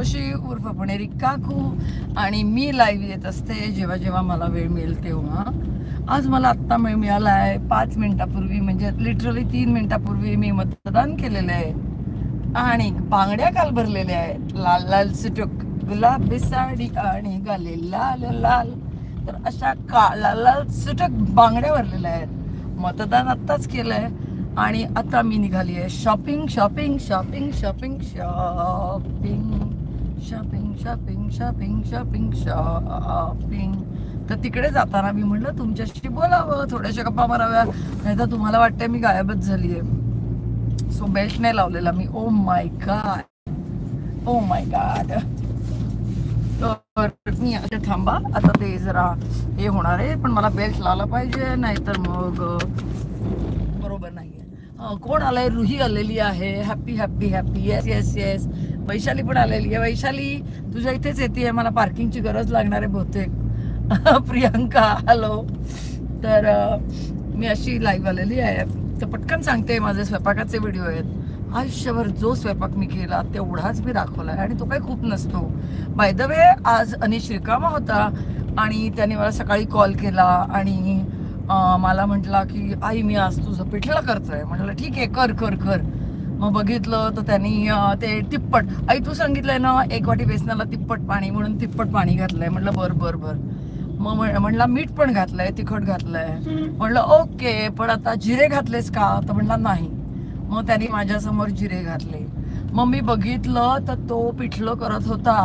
जोशी उर्फ पुणेरी काकू आणि मी लाईव्ह येत असते. जेव्हा जेव्हा मला वेळ मिळेल तेव्हा. आज मला आत्ता वेळ मिळाला आहे पाच मिनिटापूर्वी म्हणजे लिटरली तीन मिनिटापूर्वी मी मतदान केलेलं आहे. आणि बांगड्या काल भरलेल्या आहेत. लाल लाल सुटुक गुलाबी साडी आणि गाले लाल लाल. तर अशा का लाल लाल सुटक बांगड्या भरलेल्या आहेत. मतदान आत्ताच केलंय. आणि आता मी निघाली आहे shopping shopping shopping shopping shopping shopping shopping shopping shopping shopping तर तिकडे जाताना मी म्हटलं तुमच्याशी बोलावं थोड्याशा गप्पा माराव्या. नाही तर तुम्हाला वाटतंय मी गायबच झाली आहे सो बेल्ट नाही लावलेला मी. Oh my God oh my God तर मी आता थांबा. आता ते जरा हे होणार आहे पण मला बेल्ट लावला पाहिजे नाहीतर मग बरोबर नाही. कोण आलंय? रुही आलेली आहे. Happy happy happy yes yes yes Vaishali पण आलेली आहे. वैशाली तुझ्या इथेच येते मला पार्किंगची गरज लागणार आहे बहुतेक. प्रियांका हॅलो तर मी अशी लाईव्ह आलेली आहे. तर पटकन सांगते माझे स्वयंपाकाचे व्हिडिओ आहेत. आयुष्यभर जो स्वयंपाक मी केला तेवढाच मी दाखवला आहे आणि तो काही खूप नसतो. बाय द वे आज अनिश रिकामा होता आणि त्याने मला सकाळी कॉल केला आणि मला म्हटला की आई मी आज तुझं पिठलं करतोय. म्हटलं ठीक आहे कर कर कर. मग बघितलं तर त्यांनी ते तिप्पट आई तू सांगितलंय ना एक वाटी बेसनाला तिप्पट पाणी म्हणून तिप्पट पाणी घातलंय. म्हटलं बर बर बर. मग म्हणला मीठ पण घातलंय तिखट घातलंय. म्हणलं ओके पण आता जिरे घातलेस का? तर म्हणला नाही. मग त्यांनी माझ्यासमोर जिरे घातले. मग मी बघितलं तर तो पिठलं करत होता.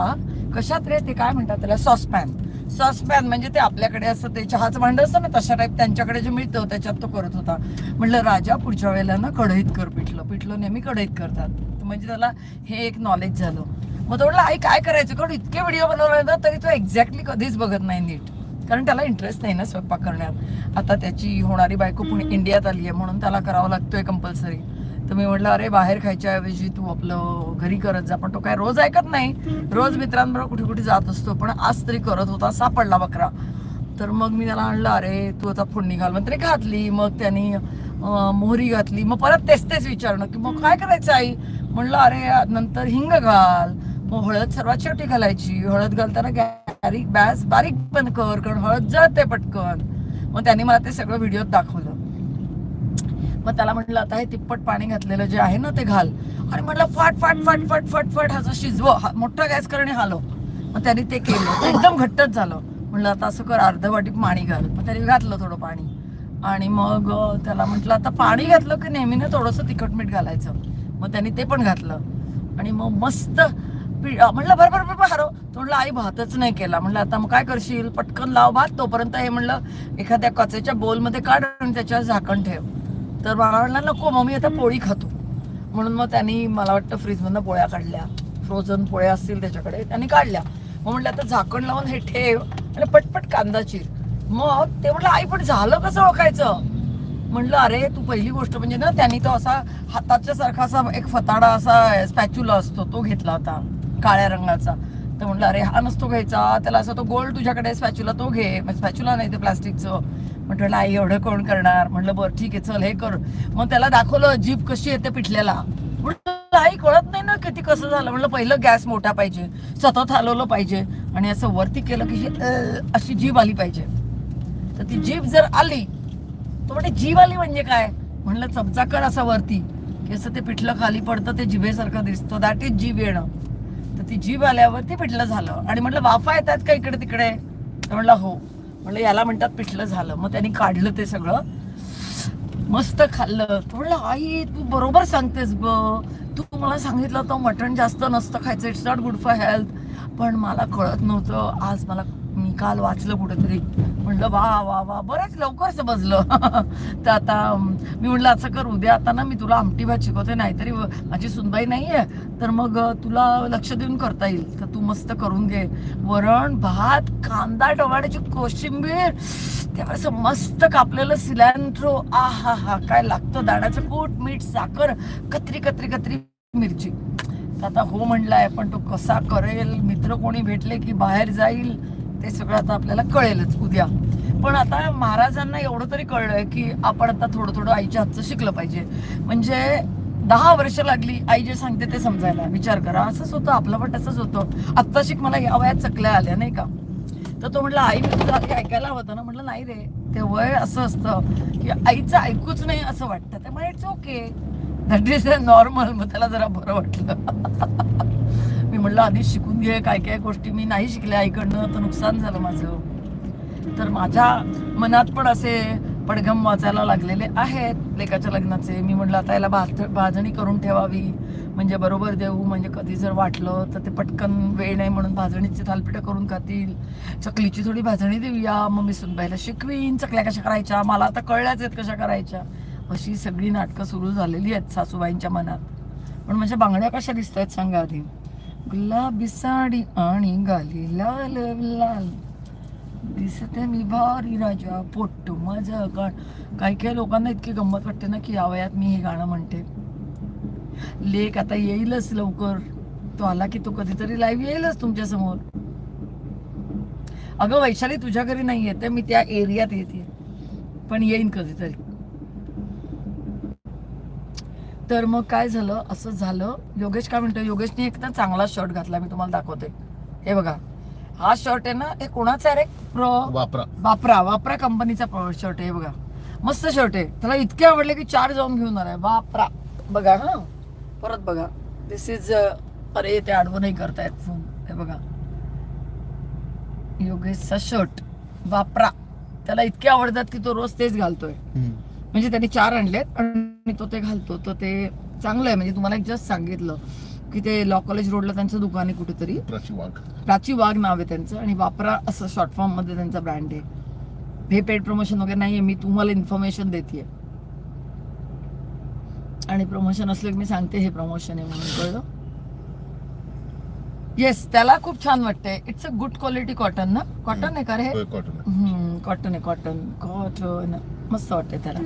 कशात रे? ते काय म्हणतात त्याला? सॉसपॅन. सॉसपॅन म्हणजे ते आपल्याकडे असं ते चहाचं भांड असतं ना तशा टाईप त्यांच्याकडे जे मिळतं त्याच्यात तो करत होता. म्हणलं राजा पुढच्या वेळेला ना कढईत कर पिठलं. पिठलं नेहमी कढईत करतात. म्हणजे त्याला हे एक नॉलेज झालं. मग तो म्हटलं आई काय करायचं? कारण इतके व्हिडिओ बनवले ना तरी तो एक्झॅक्टली कधीच बघत नाही नीट. कारण त्याला इंटरेस्ट नाही ना स्वयंपाक करण्यात. आता त्याची होणारी बायको पुणे इंडियात आली आहे म्हणून त्याला करावं लागतोय कंपल्सरी तर मी म्हटलं अरे बाहेर खायच्या ऐवजी तू आपलं घरी करत जा. पण तो काय रोज ऐकत नाही. रोज मित्रांबरोबर कुठे कुठे जात असतो पण आज तरी करत होता सापडला बकरा. तर मग मी त्याला आणलं अरे तू आता फोडणी घाल. मग तरी घातली मग त्यांनी मोहरी घातली. मग परत तेच तेच विचारणं की मग काय करायचं आई? म्हणलं अरे नंतर हिंग घाल. मग हळद सर्वात शेवटी घालायची. हळद घालताना बारीक बॅस बारीक पण कर कारण हळद जळते पटकन. मग त्यांनी मला ते सगळं व्हिडिओत दाखवलं. मग त्याला म्हटलं आता हे तिप्पट पाणी घातलेलं जे आहे ना ते घाल. आणि म्हटलं फाट फाट फाट फाट फाट फाट असं शिजव. हा- मोठा गॅस करणे हालो मग त्यांनी ते केलं. एकदम घट्टच झालं. म्हणलं आता असं कर अर्ध वाटी पाणी घाल. मग त्याने घातलं थोडं पाणी. आणि मग त्याला म्हटलं आता पाणी घातलं की नेहमीनं थोडंसं तिखट मीठ घालायचं. मग त्यांनी ते पण घातलं. आणि मग मस्त पी- म्हणलं बरं बरं बरं हरव तो म्हणलं आई भातच नाही केला. म्हणलं आता मग काय करशील? पटकन लाव भात. तोपर्यंत हे म्हणलं एखाद्या कचेच्या बोलमध्ये काढ आणि त्याच्यावर झाकण ठेव. तर मला वाटलं नको मग मी आता पोळी खातो. म्हणून मग त्यांनी मला वाटतं फ्रीजमधनं पोळ्या काढल्या. फ्रोझन पोळ्या असतील त्याच्याकडे त्यांनी काढल्या. मग म्हटलं आता झाकण लावून हे ठेव आणि पटपट कांदा चिर. मग ते म्हटलं आई पण झालं कसं ओळखायचं? म्हणलं अरे तू पहिली गोष्ट म्हणजे ना त्यांनी तो असा हाताच्या सारखा असा एक फताडा असा स्पॅच्युला असतो तो घेतला होता काळ्या रंगाचा. तर म्हटलं अरे हा नसतो घ्यायचा त्याला असं तो गोल तुझ्याकडे स्पॅच्युला तो घे. म्हणजे स्पॅच्युला नाही ते प्लास्टिकचं. म्हटलं आई एवढं कोण करणार? म्हटलं बरं ठीक आहे चल हे कर. मग त्याला दाखवलं जीप कशी येते पिठल्याला. म्हटलं आई कळत नाही ना किती कसं झालं. म्हटलं पहिलं गॅस मोठा पाहिजे सतत हलवलं पाहिजे आणि असं वरती केलं की अशी जीभ आली पाहिजे. तर ती जीभ जर आली तर म्हणजे जीभ आली म्हणजे काय? म्हणलं चमचा कर असा वरती की असं ते पिठलं खाली पडतं ते जिभेसारखं दिसतं दॅट इज जीभ येणं. तर ती जीभ आल्यावर ते पिठलं झालं. आणि म्हटलं वाफा येतात का इकडे तिकडे तर म्हटलं हो. म्हणलं याला म्हणतात पिठलं झालं. मग त्यांनी काढलं ते सगळं. मस्त खाल्लं. तू म्हणलं आई तू बरोबर सांगतेस ब तू मला सांगितलं होतं मटण जास्त नसतं खायचं. It's not good for health पण मला कळत नव्हतं. आज मला मी काल वाचलं कुठेतरी. म्हणलं वा वा वा बरंच लवकर समजलं तर आता मी म्हणलं असं कर उद्या आता ना मी तुला आमटी भात शिकवते नाहीतरी माझी सुनबाई नाहीये तर मग तुला लक्ष देऊन करता येईल. तर तू मस्त करून घे. वरण भात कांदा टोमॅटोची कोशिंबीर. त्यावर असं मस्त कापलेलं सिलेंड्रो. आ हा हा काय लागतं दाण्याचं कूट मीठ साखर कत्री कत्री कत्री मिरची. तर आता हो म्हणलाय पण तो कसा करेल? मित्र कोणी भेटले की बाहेर जाईल? ते सगळं आता आपल्याला कळेलच उद्या. पण आता महाराजांना एवढं तरी कळलंय की आपण आता थोडं थोडं आईच्या हातचं शिकलं पाहिजे. म्हणजे दहा वर्ष लागली आई जे सांगते ते समजायला. विचार करा. असंच होतं आपलं पण तसंच होतं. आत्ता शिक मला या वयात चकल्या आल्या नाही का? तर तो म्हटलं आई मी आधी ऐकायला होतं ना? म्हटलं नाही रे. ते वय असं असतं की आईचं ऐकूच नाही असं वाटतं. त्यामुळे it's okay that is normal मग त्याला जरा बरं वाटलं. मी म्हटलं आधी शिकून घे काय काय गोष्टी मी नाही शिकल्या आईकडनं तर नुकसान झालं माझं. तर माझ्या मनात पण असे पडघम वाचायला लागलेले आहेत लेकाच्या लग्नाचे. मी म्हटलं आता याला भात भाजणी करून ठेवावी. म्हणजे बरोबर देऊ म्हणजे कधी जर वाटलं तर ते पटकन वेळ नाही म्हणून भाजणीची थालपिठं करून खातील. चकलीची थोडी भाजणी देऊया मग मी सुनबाईला शिकवीन चकल्या कशा करायच्या? मला आता कळल्याच आहेत कशा करायच्या. अशी सगळी नाटकं सुरू झालेली आहेत सासूबाईंच्या मनात. पण माझ्या बांगड्या कशा दिसत आहेत सांगा आधी. गुलाबी साडी आणि गाली लाल लाल. दिसते मी भारी राजा पोट्ट माझं गाण. काही काही लोकांना इतकी गंमत वाटते ना की या वयात मी हे गाणं म्हणते. लेख आता येईलच लवकर. तो आला की तो कधीतरी लाईव्ह येईलच तुमच्यासमोर. अगं वैशाली तुझ्या घरी नाही येते मी त्या एरियात येते. पण येईन कधीतरी. तर मग काय झालं? असं झालं. योगेश काय म्हणतो योगेशने एक ना चांगला शर्ट घातला मी तुम्हाला दाखवते. हे बघा. हा शर्ट आहे ना हे कोणाचा रे? प्रो वापरा. वापरा. वापरा कंपनीचा शर्ट आहे हे बघा. मस्त शर्ट आहे. त्याला इतके आवडले की चार जाऊन घेऊन आलाय. वापरा. बघा हा. परत बघा. दिस इज अरे ते आडवं नाही करतायत फोन हे बघा. योगेशचा शर्ट. वापरा. त्याला इतके आवडतात की तो रोज तेच घालतोय. म्हणजे त्याने चार आणलेत आणि तो ते घालतो. तर ते चांगलं आहे. म्हणजे तुम्हाला एक जस्ट सांगितलं की ते लॉ कॉलेज रोडला त्यांचं दुकान आहे कुठेतरी. प्राची वाघ. प्राची वाघ नाव आहे त्यांचं आणि वापरा असं शॉर्ट फॉर्ममध्ये त्यांचा ब्रँड आहे. हे पेड प्रमोशन वगैरे नाहीये. मी तुम्हाला इन्फॉर्मेशन देते आणि प्रमोशन असलं की मी सांगते हे प्रमोशन आहे म्हणून कळलं. येस त्याला खूप छान वाटतंय. It's a good quality cotton ना? कॉटन आहे का रे? हे? कॉटन कॉटन आहे कॉटन कॉटन मस्त वाटते त्याला.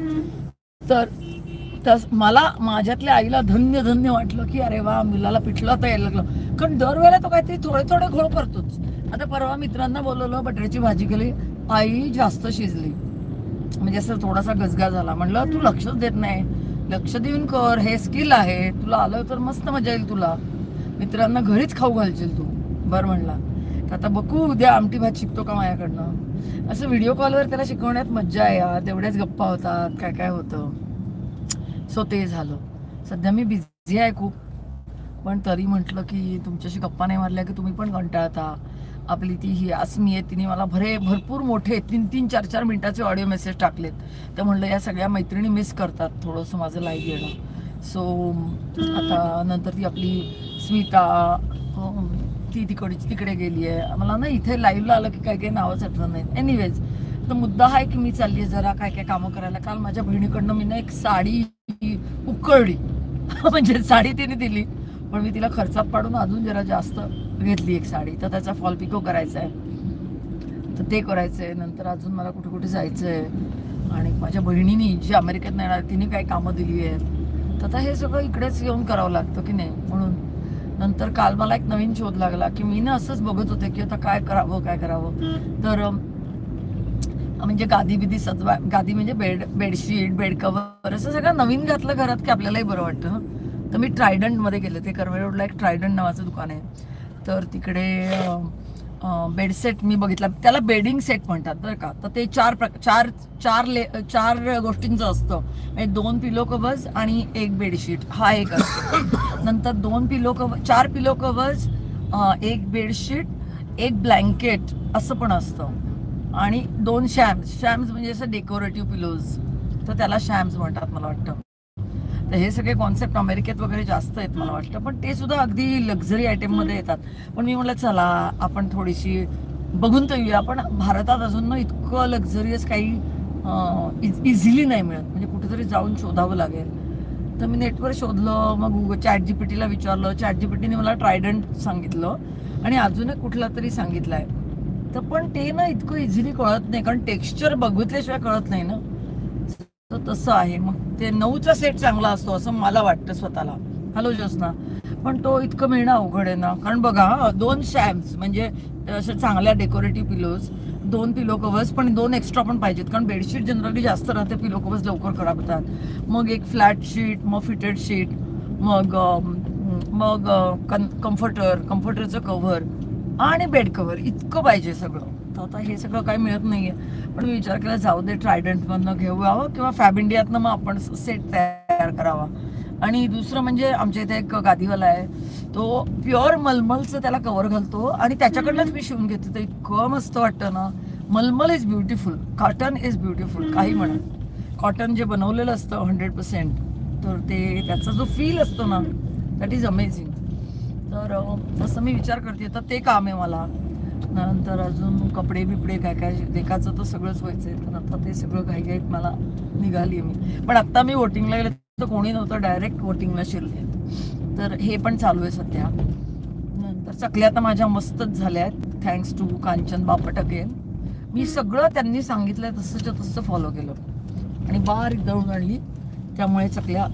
तर तस मला माझ्यातल्या आईला धन्य धन्य वाटलं की अरे वा मुलाला पिठलं तर यायला लागलं. कारण दरवेळेला तो काहीतरी थोडे थोडे घोळ करतोच. आता परवा मित्रांना बोलवलं बटाट्याची भाजी केली. आई जास्त शिजली. म्हणजे असं थोडासा गजगा झाला. म्हणलं तू लक्षच देत नाही. लक्ष देऊन कर. हे स्किल आहे. तुला आलं तर मस्त मजा येईल तुला. मित्रांना घरीच खाऊ घालशील तू. बरं म्हणला. तर आता बघू उद्या आमटी भात शिकतो का माझ्याकडनं. असं व्हिडिओ कॉलवर त्याला शिकवण्यात मज्जा आहे यार. तेवढ्याच गप्पा होतात काय काय होतं. सो ते झालं. सध्या मी बिझी आहे खूप. पण तरी म्हटलं की तुमच्याशी गप्पा नाही मारल्या की तुम्ही पण कंटाळता. आपली ती ही अस्मी आहे तिने मला भरे भरपूर मोठे तीन तीन चार चार मिनिटाचे ऑडिओ मेसेज टाकलेत. तर म्हणलं या सगळ्या मैत्रिणी मिस करतात थोडंसं माझं लाईव्ह येणं. सो आता नंतर ती आपली स्मिता ती तिकडची तिकडे गेली आहे. मला ना इथे लाईव्हला आलं की काय काही नावच आठवत नाहीत. एनिवेज तर मुद्दा आहे की मी चालली आहे जरा काय काय कामं करायला. काल माझ्या बहिणीकडनं मी ना एक साडी उकळली. म्हणजे साडी तिने दिली पण मी तिला खर्चात पाडून अजून जरा जास्त घेतली एक साडी. तर त्याचा फॉल पिको करायचा आहे. तर ते करायचं आहे. नंतर अजून मला कुठे कुठे जायचं आहे. आणि माझ्या बहिणीने जी अमेरिकेत नाही येणार तिने काही कामं दिली आहेत. तर आता हे सगळं इकडेच येऊन करावं लागतं की नाही? म्हणून नंतर काल मला एक नवीन शोध लागला की मी ना असंच बघत होते की आता काय करावं काय करावं. तर म्हणजे गादी बिदी सजवा गादी म्हणजे बेड बेडशीट बेड कव्हर असं सगळं नवीन घातलं घरात की आपल्यालाही बरं वाटतं तर मी ट्रायडंटमध्ये गेले ते कर्वे रोडला एक ट्रायडंट नावाचं दुकान आहे. तर तिकडे बेडसेट मी बघितला. त्याला बेडिंग सेट म्हणतात बरं का. तर ते चार प्रक चार चार ले चार गोष्टींचं असतं. म्हणजे दोन पिलो कवर्स आणि एक बेडशीट हा एक असतो. नंतर दोन पिलो कवर चार पिलो कवर्स एक बेडशीट एक ब्लँकेट असं पण असतं. आणि दोन शॅम्स शॅम्स म्हणजे असं डेकोरेटिव्ह पिलोज तर त्याला शॅम्स म्हणतात मला वाटतं. तर हे सगळे कॉन्सेप्ट अमेरिकेत वगैरे जास्त आहेत मला वाटतं. पण ते सुद्धा अगदी लक्झरी आयटममध्ये येतात. पण मी म्हटलं चला आपण थोडीशी बघून तर येऊया. पण भारतात अजून ना इतकं लक्झरियस काही इझिली नाही मिळत. म्हणजे कुठेतरी जाऊन शोधावं लागेल. तर मी नेटवर शोधलं मग गुगल चॅट जीपीटीला विचारलं. चॅट जीपीटीने मला ट्रायडंट सांगितलं आणि अजून एक कुठला तरी सांगितलाय. तर पण ते ना इतकं इझिली कळत नाही. कारण टेक्स्चर बघितल्याशिवाय कळत नाही ना. तर तसं आहे. मग ते नऊचा सेट चांगला असतो असं मला वाटतं स्वतःला. हॅलो ज्योत्ना पण तो इतकं मिळणं अवघड आहे ना. कारण बघा दोन शॅम्स म्हणजे अशा चांगल्या डेकोरेटिव्ह पिलोज दोन पिलो कवर्स पण दोन एक्स्ट्रा पण पाहिजेत. कारण बेडशीट जनरली जास्त राहते पिलो कवर्स लवकर खराब होतात. मग एक फ्लॅट शीट मग फिटेड शीट मग मग मग कम्फर्टर कम्फर्टरचं कव्हर आणि बेड कव्हर इतकं पाहिजे सगळं. तर आता हे सगळं काही मिळत नाहीये. पण मी विचार केला जाऊ दे ट्रायडंटमधनं घेऊयावं हो, किंवा फॅब इंडियातनं मग आपण सेट तयार करावा. आणि दुसरं म्हणजे आमच्या इथे एक गादीवाला आहे. तो प्युअर मलमलचं त्याला कव्हर घालतो आणि त्याच्याकडनंच मी शिवून घेते. तर इतकं मस्त वाटतं ना. Malmal is beautiful cotton is beautiful काही म्हणा. कॉटन जे बनवलेलं असतं हंड्रेड पर्सेंट तर ते त्याचा जो फील असतो ना दॅट इज अमेझिंग तर असं मी विचार करते तर ते काम आहे मला. नंतर अजून कपडे बिपडे काय काय देखाचं तर सगळंच व्हायचं आहे तर आता ते सगळं घाईघाईत मला निघाली मी. पण आत्ता मी वोटिंगला गेले तर कोणी नव्हतं डायरेक्ट वोटिंगला शिरले. तर हे पण चालू आहे सध्या. नंतर चकल्या तर माझ्या मस्तच झाल्या आहेत. Thanks to Kanchan Bapat again मी सगळं त्यांनी सांगितलंय तसंच्या तसं फॉलो केलं. आणि बारीक दळून आणली. त्यामुळे चकल्या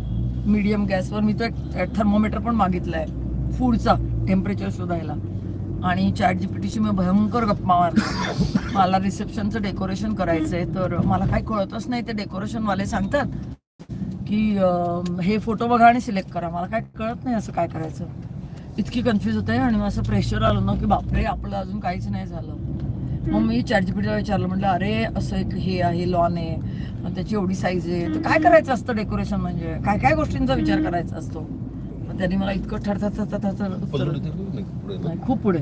मीडियम गॅसवर मी तो एक थर्मोमीटर पण मागितला आहे फूडचा टेम्परेचर शोधायला. आणि चॅट जीपीटीशी मी भयंकर गप्पा मारतो मला रिसेप्शनचं डेकोरेशन करायचं आहे तर मला काही कळतच नाही ते डेकोरेशनवाले सांगतात की अं, हे फोटो बघा आणि सिलेक्ट करा. मला काय कळत नाही असं काय करायचं. इतकी कन्फ्यूज होते आणि मग असं प्रेशर आलं ना की बापरे आपलं अजून काहीच नाही झालं. मग मी चॅटजीपीटीला विचारलं म्हटलं अरे असं एक हे आहे लॉन आहे. मग त्याची एवढी साईज आहे. तर काय करायचं असतं डेकोरेशन म्हणजे? काय काय गोष्टींचा विचार करायचा असतो? मग त्यांनी मला इतकं ठरथर थर उत्तर नाही खूप पुढे.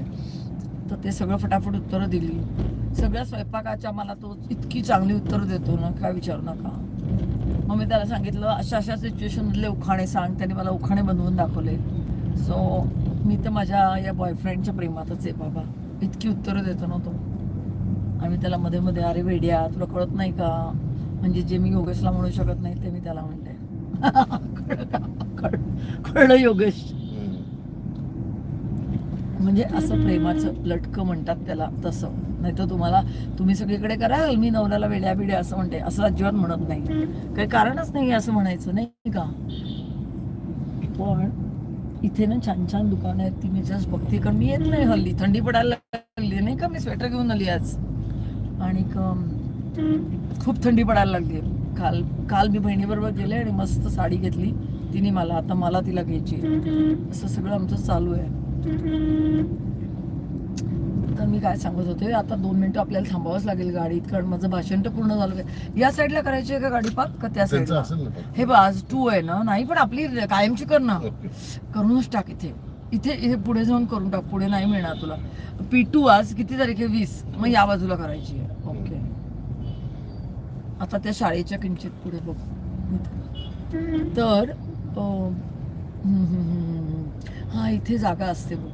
तर ते सगळं फटाफट उत्तरं दिली. सगळ्या स्वयंपाकाच्या मला तो इतकी चांगली उत्तरं देतो ना काय विचारू नका. मग मी त्याला सांगितलं अशा अशा सिच्युएशनमधले उखाणे सांग. त्याने मला उखाणे बनवून दाखवले. सो मी तर माझ्या या बॉयफ्रेंडच्या प्रेमातच आहे बाबा. इतकी उत्तरं देतो ना तो. आणि त्याला मध्ये मध्ये अरे वेड्या तुला कळत नाही का? म्हणजे जे मी योगेशला म्हणू शकत नाही ते मी त्याला म्हणते. का? कळलं योगेश. म्हणजे असं प्रेमाचं लटकं म्हणतात त्याला तसं. नाही तर तुम्हाला तुम्ही सगळीकडे कराल मी नवऱ्याला वेड्या बिड्या असं म्हणते. असं अजिबात म्हणत नाही. काही कारणच नाही असं म्हणायचं नाही का? पण इथे ना छान छान दुकानं आहेत ती मी जस्ट बघते. कारण मी येत नाही हल्ली. थंडी पडायला लागली. नाही का? मी स्वेटर घेऊन आली आज. आणि खूप थंडी पडायला लागली. काल काल मी बहिणीबरोबर गेले आणि मस्त साडी घेतली. तिने मला आता मला तिला घ्यायची असं सगळं आमचं चालू आहे. तर मी काय सांगत होते आता दोन मिनिटं आपल्याला थांबावंच लागेल गाडीत कारण माझं भाषण तर पूर्ण झालं. या साईडला करायची आहे का गाडी पाक का त्या साईडला. हे बा आज टू आहे ना नाही पण आपली कायमची कर ना. करूनच टाक इथे. इथे इथे पुढे जाऊन करून टाक पुढे नाही मिळणार तुला. पी टू आज किती तारीख? आहे वीस. मग या बाजूला करायची आहे. ओके. आता त्या शाळेच्या किंचित पुढे बघ. तर हा इथे जागा असते बघ.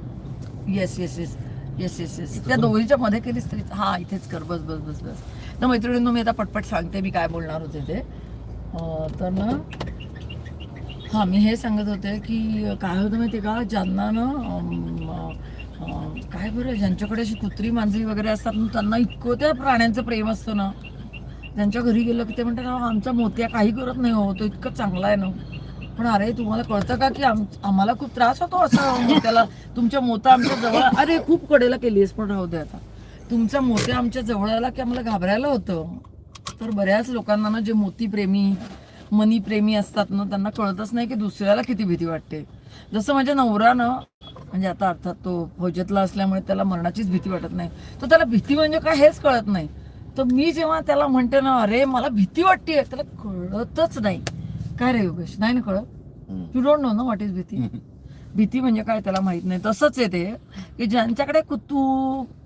Yes yes yes yes yes yes त्या दोघीच्या मध्ये केलीस तरी हा इथेच कर. बस बस बस बस. तर मैत्रिणींनो मी आता पटपट सांगते मी काय बोलणार होते ते. तर ना हां मी हे सांगत होते की काय होतं माहिती का? ज्यांना ना काय बरं ज्यांच्याकडे अशी कुत्री मांजरी वगैरे असतात ना त्यांना इतकं त्या प्राण्यांचं प्रेम असतं ना. त्यांच्या घरी गेलं की ते म्हणतात "अहो, आमचा मोत्या काही करत नाही हो तो इतकं चांगला आहे ना. पण अरे तुम्हाला कळतं का की आम आम्हाला खूप त्रास होतो असं? त्याला तुमच्या मोता आमच्या जवळ अरे खूप कडेला केलीस पण राहू दे आता. तुमचा मोत्या आमच्या जवळ आला की आम्हाला घाबरायला होतं? तर बऱ्याच लोकांना ना जे मोती प्रेमी मनी प्रेमी असतात ना त्यांना कळतच नाही की दुसऱ्याला किती भीती वाटते. जसं माझ्या नवरानं म्हणजे आता अर्थात तो फौजेतला असल्यामुळे त्याला मरणाचीच भीती वाटत नाही. तर त्याला भीती म्हणजे काय हेच कळत नाही. तर मी जेव्हा त्याला म्हणते ना अरे मला भीती वाटते त्याला कळतच नाही. काय रे योगेश? नाही ना कळत. यू डोंट नो ना व्हॉट इज भीती? भीती म्हणजे काय त्याला माहीत नाही. तसंच आहे ते की ज्यांच्याकडे कुत्तू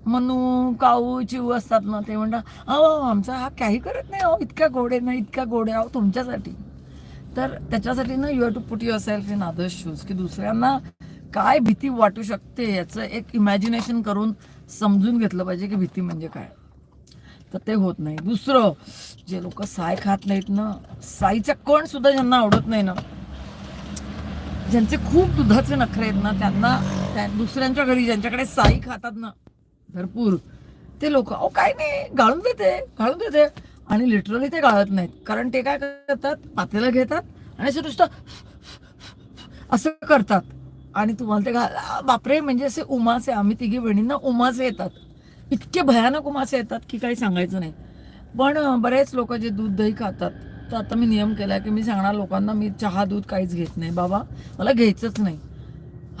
मनू काऊ चिऊ असतात ना ते म्हणतात अहो आमचा हा काही करत नाही अहो इतक्या गोडे नाही इतक्या गोडे अहो तुमच्यासाठी. तर त्याच्यासाठी ना you have to put yourself in others shoes की दुसऱ्यांना काय भीती वाटू शकते याचं एक इमॅजिनेशन करून समजून घेतलं पाहिजे की भीती म्हणजे काय. तर ते होत नाही. दुसरं जे लोक साय खात नाहीत ना साईचा कण सुद्धा ज्यांना आवडत नाही ना ज्यांचे खूप दुधाचे नखरे आहेत ना त्यांना त्या दुसऱ्यांच्या घरी ज्यांच्याकडे साई खातात ना भरपूर ते लोक अहो काय नाही गाळून देते गाळून देते. आणि लिटरली ते गाळत नाहीत. कारण ते काय करतात पातेला घेतात आणि असं नुसतं असं करतात. आणि तुम्हाला ते घाला बापरे म्हणजे असे उमासे आम्ही तिघी बहिणींना उमासे येतात. इतके भयानक उमासे येतात की काही सांगायचं नाही. पण बरेच लोक जे दूध दही खातात तर आता मी नियम केला की मी सांगणार लोकांना मी चहा दूध काहीच घेत नाही बाबा. मला घ्यायचंच नाही.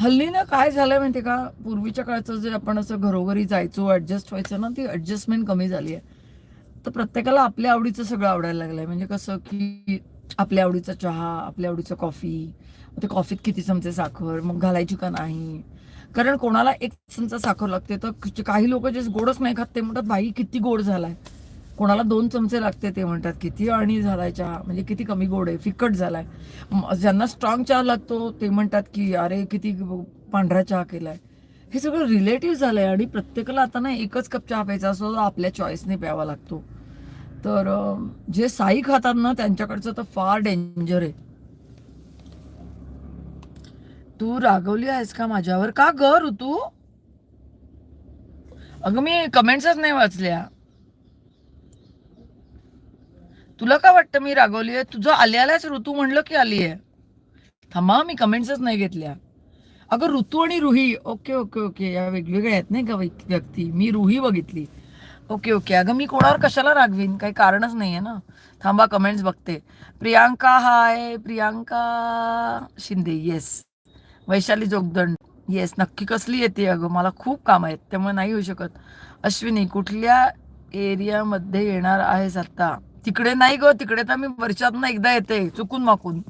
हल्ली ना काय झालंय माहिती का? पूर्वीच्या काळचं जे आपण असं घरोघरी जायचो ऍडजस्ट व्हायचं ना ती ऍडजस्टमेंट कमी झाली आहे. तर प्रत्येकाला आपल्या आवडीचं सगळं आवडायला लागलंय. म्हणजे कसं की आपल्या आवडीचा चहा आपल्या आवडीचं कॉफी ते कॉफीत किती चमचे साखर मग घालायची का नाही? कारण कोणाला एक चमचा साखर लागते तर काही लोक जे गोडच नाही खात ते म्हणतात बाई किती गोड झालाय. कोणाला दोन चमचे लागते ते म्हणतात किती अळणी झालाय चहा म्हणजे किती कमी गोड आहे फिकट झालाय. ज्यांना स्ट्रॉंग चहा लागतो ते म्हणतात की अरे किती पांढरा चहा केलाय. हे सगळं रिलेटिव्ह झालंय आणि प्रत्येकाला आता ना एकच कप चहा प्यायचा असतो तो आपल्या चॉईसने प्यावा लागतो. तर जे साई खातात ना त्यांच्याकडचं तर फार डेंजर आहे. तू रागवली आहेस का माझ्यावर? का ग ऋतू? अगं मी कमेंट्सच नाही वाचल्या. तुला का वाटतं मी रागवली आहे तुझं आल्यालाच ऋतू म्हणलं की आली आहे थांबा मी कमेंट्सच नाही घेतल्या. अगं ऋतू आणि रुही ओके ओके ओके या वेगवेगळ्या आहेत नाही का व्यक्ती? मी रुही बघितली. Okay okay. अगं मी कोणावर कशाला रागवीन? काही कारणच नाही आहे ना. थांबा कमेंट्स बघते. Priyanka hi Priyanka Shinde yes Vaishali Jogdand yes नक्की कसली येते अगं? मला खूप काम आहेत. त्यामुळे नाही होऊ शकत. अश्विनी कुठल्या एरियामध्ये येणार आहेस आता तिकडे नाही ग तिकडे तर मी वर्षातनं एकदा येते चुकून माकून.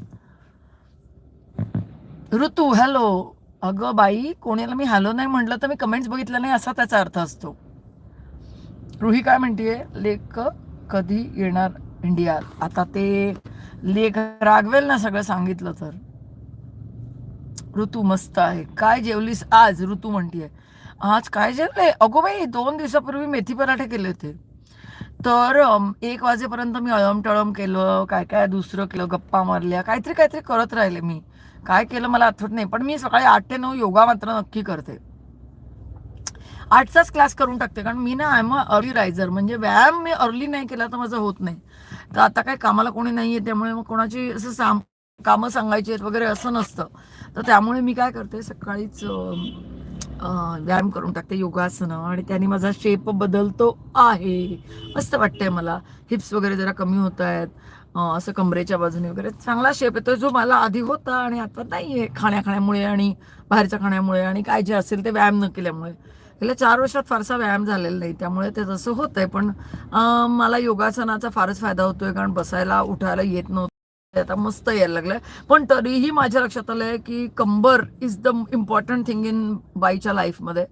ऋतू हॅलो अगं बाई कोणाला मी हॅलो नाही म्हटलं तर मी कमेंट्स बघितलं नाही असा त्याचा अर्थ असतो. रुही काय म्हणतीये? लेख कधी येणार इंडियात? आता ते लेख रागवेल ना सगळं सांगितलं तर. ऋतू मस्त आहे. काय जेवलीस आज? ऋतू म्हणतीये. आज काय जेवले? अगो बाई दोन दिवसापूर्वी मेथी पराठे केले होते. तर एक वाजेपर्यंत मी अळम टळम केलं काय काय दुसरं केलं गप्पा मारल्या काहीतरी काहीतरी करत राहिले मी. काय केलं मला आठवत नाही पण मी सकाळी आठ ते नऊ योगा मात्र नक्की करते. आठचाच क्लास करून टाकते कारण मी ना आय एम अर्ली रायझर म्हणजे व्यायाम मी अर्ली नाही केला तर माझं होत नाही. तर आता काय कामाला कोणी नाही आहे त्यामुळे मग कोणाची असं साम कामं सांगायची आहेत वगैरे असं नसतं. तर त्यामुळे मी काय करते सकाळीच व्यायाम करून टाकते योगासनं आणि त्याने माझा शेप बदलतो आहे मस्त वाटतंय मला. हिप्स वगैरे जरा कमी होत आहेत असं कमरेच्या बाजूने वगैरे. चांगला शेप येतो जो मला आधी होता आणि आता नाही आहे खाण्या खाण्यामुळे आणि बाहेरच्या खाण्यामुळे आणि काय जे असेल ते व्यायाम न केल्यामुळे. गेल्या चार वर्षात फारसा व्यायाम झालेला नाही त्यामुळे ते तसं होत आहे पण मला योगासनाचा फारच फायदा होतोय कारण बसायला उठायला येत नव्हतं. आता मस्त यायला लागलंय पण तरीही माझ्या लक्षात आलंय की kambar is the important thing in बाईच्या लाईफमध्ये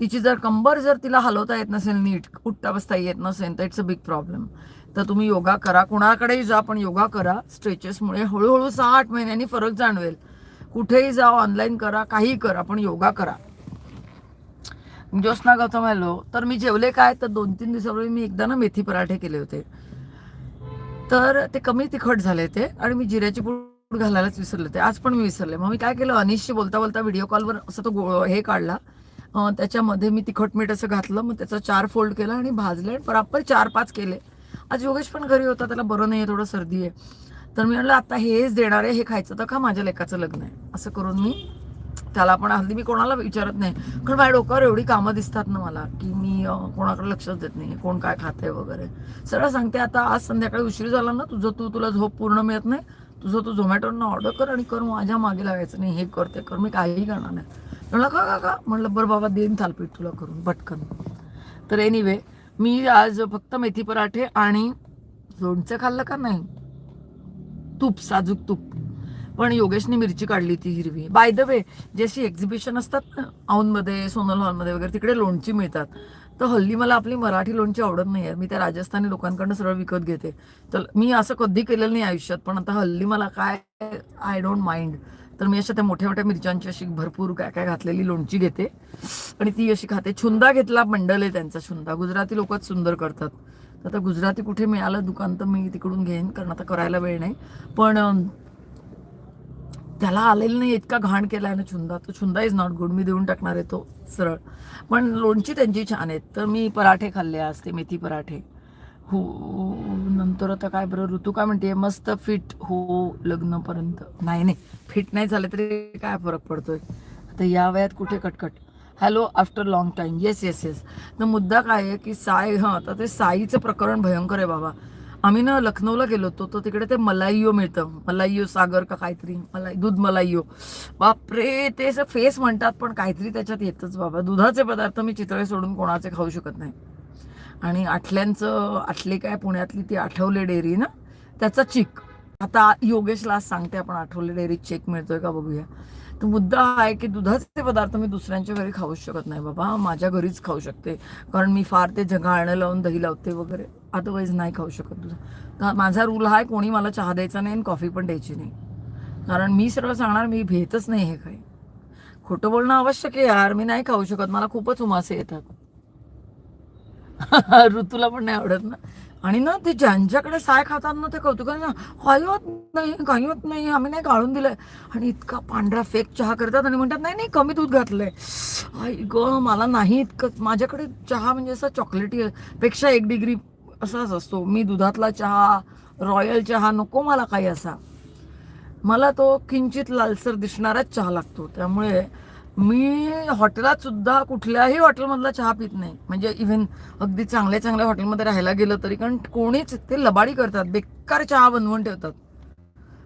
तिची जर कंबर जर तिला हलवता येत नसेल नीट उठता बसता येत नसेल तर इट्स अ बिग प्रॉब्लेम तर तुम्ही योगा करा. कुणाकडेही जा पण योगा करा. स्ट्रेचेसमुळे हळूहळू सहा आठ महिन्यांनी फरक जाणवेल. कुठेही जा ऑनलाईन करा काही करा पण योगा करा. ज्योत्ना गौतम हॅलो तर मी जेवले काय? तर दोन तीन दिवसापूर्वी मी एकदा ना मेथी पराठे केले होते. तर ते कमी तिखट झाले ते आणि मी जिऱ्याची पूड घालायलाच विसरले होते. आज पण मी विसरले. मग मी काय केलं अनिशशी बोलता बोलता व्हिडिओ कॉलवर असं तो गो हे काढला. त्याच्यामध्ये मी तिखट मीठ असं घातलं मग त्याचा चार फोल्ड केला आणि भाजले आणि बराबर चार पाच केले. आज योगेश पण घरी होता त्याला बरं नाही आहे थोडं सर्दी आहे. तर मी म्हटलं आता हेच देणार आहे हे खायचं तर का माझ्या लेकाचं लग्न आहे. असं करून मी त्याला पण हल्ली मी कोणाला विचारत नाही. कारण माझ्या डोक्यावर एवढी कामं दिसतात ना मला की मी कोणाकडे लक्षच देत नाही कोण काय खाते वगैरे. सरळ सांगते आता आज संध्याकाळी उशीर झाला ना तुझं तू तुला झोप पूर्ण मिळत नाही तुझं तू झोमॅटोनं ऑर्डर कर आणि कर माझ्या मागे लागायचं नाही हे कर ते कर मी काहीही करणार नाही. म्हणलं का का का? म्हणलं बरं बाबा देईन थालपीठ तुला करून पटकन. तर एनिवे मी आज फक्त मेथी पराठे आणि लोणचं खाल्लं का नाही? तूप साजूक तूप. पण योगेशने मिरची काढली ती हिरवी. बाय द वे जे अशी एक्झिबिशन असतात ना औंधमध्ये सोनल हॉलमध्ये वगैरे तिकडे लोणची मिळतात. तर हल्ली मला आपली मराठी लोणची आवडत नाही आहे मी त्या राजस्थानी लोकांकडनं सरळ विकत घेते. तर मी असं कधी केलेलं नाही आयुष्यात पण आता हल्ली मला काय आय डोंट माइंड तर मी अशा त्या मोठ्या मोठ्या मिरच्यांची अशी भरपूर काय काय घातलेली लोणची घेते. आणि ती अशी खाते. छुंदा घेतला मंडल आहे त्यांचा छुंदा. गुजराती लोकच सुंदर करतात. तर आता गुजराती कुठे मिळालं दुकान तर मी तिकडून घेईन कारण आता करायला वेळ नाही. पण त्याला आलेलं नाही इतका घाण केला आहे ना छुंदा. तो छुंदा इज नॉट गुड मी देऊन टाकणार आहे तो सरळ. पण लोणची त्यांची छान आहेत. तर मी पराठे खाल्ले असते मेथी पराठे. हो नंतर आता काय बरं ऋतू काय म्हणते? मस्त फिट हो लग्नपर्यंत. नाही नाही. फिट नाही झाले तरी काय फरक पडतोय? आता या वयात कुठे कटकट? Hello after long time yes yes yes तर मुद्दा काय आहे की साई हां तर ते साईचं प्रकरण भयंकर आहे बाबा. आम्ही ना लखनौला गेलो होतो तर तिकडे ते मलाईयो मिळतं. मलाईयो सागर का काहीतरी मलाई दूध मलाईयो. बापरे ते असं फेस म्हणतात पण काहीतरी त्याच्यात येतच बाबा. दुधाचे पदार्थ मी चितळे सोडून कोणाचे खाऊ शकत नाही. आणि आठल्यांचं आठले काय पुण्यातली ती आठवले डेअरी ना त्याचा चिक. आता योगेशला आज सांगते आपण आठवले डेअरीत चेक मिळतोय का बघूया. तर मुद्दा आहे की दुधाचे पदार्थ मी दुसऱ्यांच्या घरी खाऊच शकत नाही बाबा. माझ्या घरीच खाऊ शकते. कारण मी फार ते जगाळणं लावून दही लावते वगैरे. अदरवाईज नाही खाऊ शकत दुधा. तर माझा रूल हा आहे कोणी मला चहा द्यायचा नाही आणि कॉफी पण द्यायची नाही. कारण मी सरळ सांगणार मी भेटच नाही हे काही. खोटं बोलणं आवश्यक आहे यार. मी नाही खाऊ शकत. मला खूपच उमासे येतात. ऋतूला पण नाही आवडत ना. आणि ना ते ज्यांच्याकडे साय खातात ना ते कौतुक काही होत नाही काही होत नाही आम्ही नाही गाळून दिलंय. आणि इतका पांढरा फेक चहा करतात आणि म्हणतात नाही नाही कमी दूध घातलंय. आई ग मला नाही इतकं माझ्याकडे चहा म्हणजे असा चॉकलेटी पेक्षा एक डिग्री असाच असतो. मी दुधातला चहा रॉयल चहा नको मला काही असा. मला तो किंचित लालसर दिसणाराच चहा लागतो. त्यामुळे मी हॉटेलात सुद्धा कुठल्याही हॉटेलमधला चहा पित नाही. म्हणजे इव्हन अगदी चांगल्या चांगल्या हॉटेलमध्ये राहायला गेलं तरी कारण कोणीच ते लबाडी करतात बेकार चहा बनवून ठेवतात.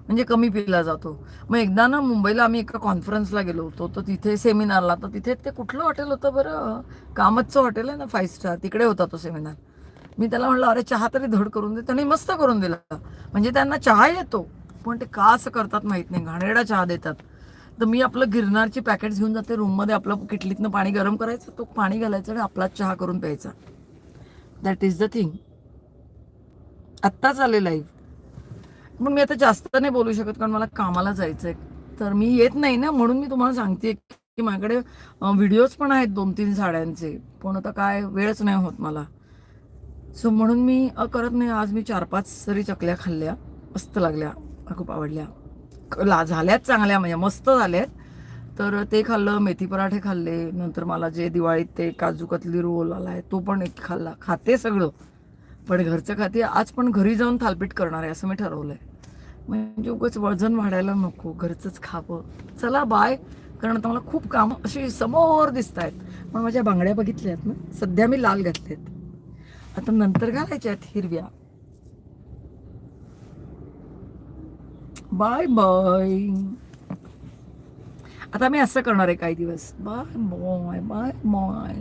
म्हणजे कमी पिला जातो. मग एकदा ना मुंबईला आम्ही एका कॉन्फरन्सला गेलो होतो तर तिथे सेमिनारला तर तिथे ते कुठलं हॉटेल होतं बरं? कामतचं हॉटेल आहे ना फाईव्ह स्टार तिकडे होता तो सेमिनार मी त्याला म्हणलं अरे चहा तरी धड करून दे. त्यांनी मस्त करून दिला. म्हणजे त्यांना चहा येतो पण ते का असं करतात माहीत नाही. घाणेरडा चहा देतात. तर मी आपलं गिरनारची पॅकेट्स घेऊन जाते. रूममध्ये आपलं किटलीतनं पाणी गरम करायचं तो पाणी घालायचं आणि आपलाच चहा करून प्यायचा. दॅट इज द थिंग आत्ताच आले लाईव्ह पण मी आता जास्त नाही बोलू शकत कारण मला कामाला जायचं आहे तर मी येत नाही ना म्हणून मी तुम्हाला सांगते की माझ्याकडे व्हिडिओज पण आहेत दोन तीन साड्यांचे. पण आता काय वेळच नाही होत मला. सो म्हणून मी करत नाही. आज मी चार पाच सरी चकल्या खाल्ल्या. मस्त लागल्या. खूप आवडल्या. ला झाल्यात चांगल्या म्हणजे मस्त झाल्यात. तर ते खाल्लं मेथी पराठे खाल्ले नंतर मला जे दिवाळीत ते काजू कतली रोल आहे तो पण एक खाल्ला. खाते सगळं पण घरचं खाते. आज पण घरी जाऊन थालपीठ करणार आहे असं मी ठरवलं आहे म्हणजे उगच वजन वाढायला नको घरचंच खावं. चला बाय कारण आता मला खूप कामं अशी समोर दिसत आहेत पण माझ्या बांगड्या बघितल्या आहेत ना सध्या मी लाल घातल्यात आता नंतर घालायच्या आहेत हिरव्या. बाय बाय आता मी असं करणार आहे काही दिवस. Bye bye bye bye